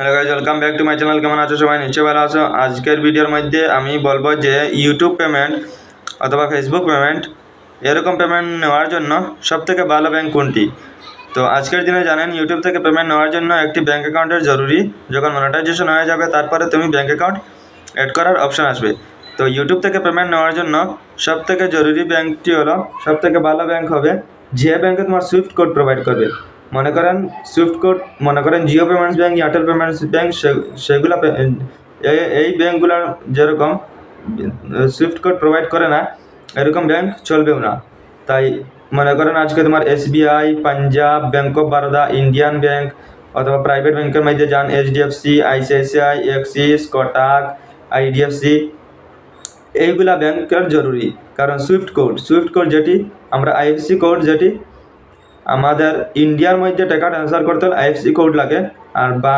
Hello guys welcome back to my channel কেমন আছো সবাই? নিশ্চয়ই ভালো আছো। আজকের ভিডিওর মধ্যে আমি বলব যে ইউটিউব পেমেন্ট অথবা ফেসবুক পেমেন্ট এরকম পেমেন্ট নেওয়ার জন্য সবথেকে ভালো ব্যাংক কোনটি? তো আজকের দিনে জানেন ইউটিউব থেকে পেমেন্ট নেওয়ার জন্য একটি ব্যাঙ্ক অ্যাকাউন্টের জরুরি। যখন মনিটাইজেশন হয়ে যাবে, তারপরে তুমি ব্যাঙ্ক অ্যাকাউন্ট অ্যাড করার অপশন আসবে। তো ইউটিউব থেকে পেমেন্ট নেওয়ার জন্য সবথেকে জরুরি ব্যাঙ্কটি হলো, সবথেকে ভালো ব্যাঙ্ক হবে যে ব্যাঙ্কে তোমার সুইফট কোড প্রোভাইড করবে। মনে করেন সুইফট কোড মনে করেন Jio payments bank Airtel payments bank সেগুলো এই ব্যাংকগুলোর যেরকম সুইফট কোড প্রোভাইড করে না, এরকম ব্যাঙ্ক চলবেও না। তাই মনে করেন আজকে তোমার SBI Punjab bank of Baroda Indian bank অথবা প্রাইভেট ব্যাংকের মধ্যে যান HDFC ICICI Axis Kotak IDFC এইগুলা ব্যাংকের জরুরি। কারণ সুইফট কোড সুইফট কোড যেটি, আমরা আইএফসি কোড যেটি আমাদের ইন্ডিয়ার মধ্যে টাকা ট্রান্সফার করতে হলে আইএফসি কোড লাগে। আর বা,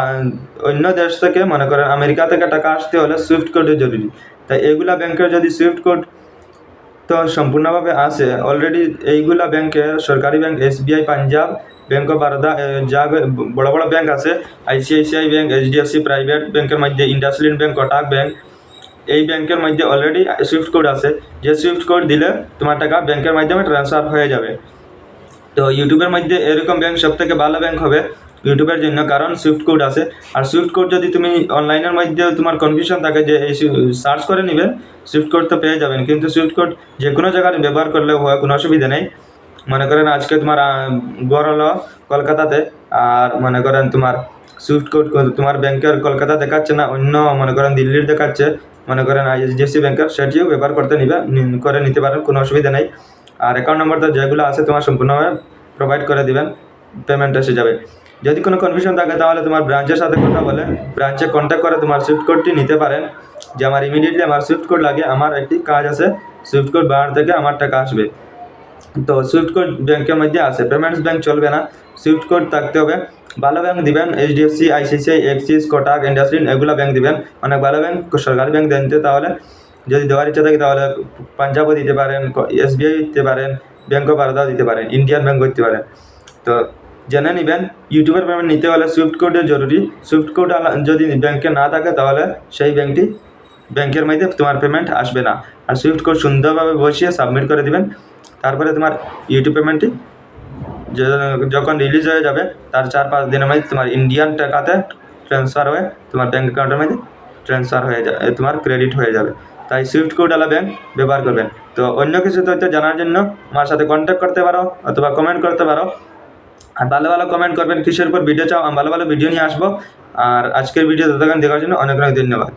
অন্য দেশ থেকে, মনে করেন আমেরিকা থেকে টাকা আসতে হলে সুইফট কোডের জরুরি। তাই এইগুলা ব্যাংকের যদি সুইফট কোড তো সম্পূর্ণভাবে আসে অলরেডি এইগুলা ব্যাংকে সরকারি bank SBI Punjab bank of Baroda যা বড় বড় ব্যাংক আছে আইসিআইসিআই ব্যাংক এইচডিএফসি প্রাইভেট ব্যাংকের মধ্যে ইন্ডাসলিন ব্যাংক কটাক ব্যাংক এই ব্যাংকের মধ্যে অলরেডি সুইফট কোড আছে। যে সুইফট কোড দিলে তোমার টাকা ব্যাংকের মাধ্যমে ট্রান্সফার হয়ে যাবে। তো ইউটিউবের মধ্যে এরকম ব্যাংক সব থেকে ভালো ব্যাংক হবে ইউটিউবের জন্য, কারণ সুইফট কোড আছে। আর সুইফট কোড যদি তুমি অনলাইনের মধ্যে তোমার কনফিউশন থাকে যে এই সার্চ করে নেবেন সুইফট কোড তো পেয়ে যাবেন। কিন্তু সুইফট কোড যে কোনো জায়গায় ব্যবহার করলে হয়, কোনো অসুবিধা নেই। মনে করেন আজকে তোমার গড় হলো কলকাতাতে, আর মনে করেন তোমার সুইফট কোড তোমার ব্যাংকের কলকাতা দেখাচ্ছে না, অন্য মনে করেন দিল্লির দেখাচ্ছে। মনে করেন এইচডিএফসি ব্যাংকের সেটিও ব্যবহার করতে নিবে করে নিতে পারেন, কোনো অসুবিধা নেই। আর অ্যাকাউন্ট নাম্বার তো যেগুলো আছে তোমার সম্পূর্ণভাবে প্রোভাইড করে দিবেন পেমেন্ট এসে যাবে। যদি কোনো কনফিউশন থাকে তাহলে তোমার ব্রাঞ্চের সাথে কথা বলে ব্রাঞ্চে কন্ট্যাক্ট করে তোমার সুইফট কোডটি নিতে পারেন। যে আমার ইমিডিয়েটলি আমার সুইফট কোড লাগে, আমার একটি কাজ আছে সুইফট কোড বাহার থেকে আমার টাকা আসবে। তো সুইফট কোড ব্যাংকের মধ্যে আছে পেমেন্টস ব্যাংক চলবে না সুইফট কোড থাকতে হবে। ভালো ব্যাংক দিবেন এইচডিএফসি আইসিসিআই এক্সিস কোটাক ইন্ডাস্ট্রিন এগুলো ব্যাংক দিবেন। অনেক ভালো ব্যাংক সরকারি ব্যাংক দেন তাহলে। যদি দেওয়ার ইচ্ছা থাকে তাহলে পাঞ্জাবও দিতে পারেন এসবিআই দিতে পারেন ব্যাঙ্ক অফ বারোদাও দিতে পারেন ইন্ডিয়ান ব্যাংক দিতে পারেন। তো জেনে নেবেন ইউটিউবের পেমেন্ট নিতে হলে সুইফট কোডের জরুরি। সুইফট কোড যদি ব্যাংকে না থাকে তাহলে সেই ব্যাংকটি ব্যাংকের মধ্যে তোমার পেমেন্ট আসবে না। আর সুইফট কোড সুন্দরভাবে বসিয়ে সাবমিট করে দিবেন। তারপরে তোমার ইউটিউব পেমেন্টটি যখন রিলিজ হয়ে যাবে, তার চার পাঁচ দিনের মধ্যে তোমার ইন্ডিয়ান টাকাতে ট্রান্সফার হয়ে তোমার ব্যাঙ্ক অ্যাকাউন্টের মধ্যে ট্রান্সফার হয়ে যাবে তোমার ক্রেডিট হয়ে যাবে। তাই সুইফট কোড আলা ব্যাংক ব্যবহার করবেন। তো অন্য কিছু তথ্য জানার জন্য আমার সাথে কন্ট্যাক্ট করতে পারো অথবা কমেন্ট করতে পারো। আর ভালো ভালো কমেন্ট করবেন, কিসের উপর ভিডিও চাও, আমি ভালো ভালো ভিডিও নিয়ে আসব। আর আজকের ভিডিও ততক্ষণ দেখার জন্য অনেক অনেক ধন্যবাদ.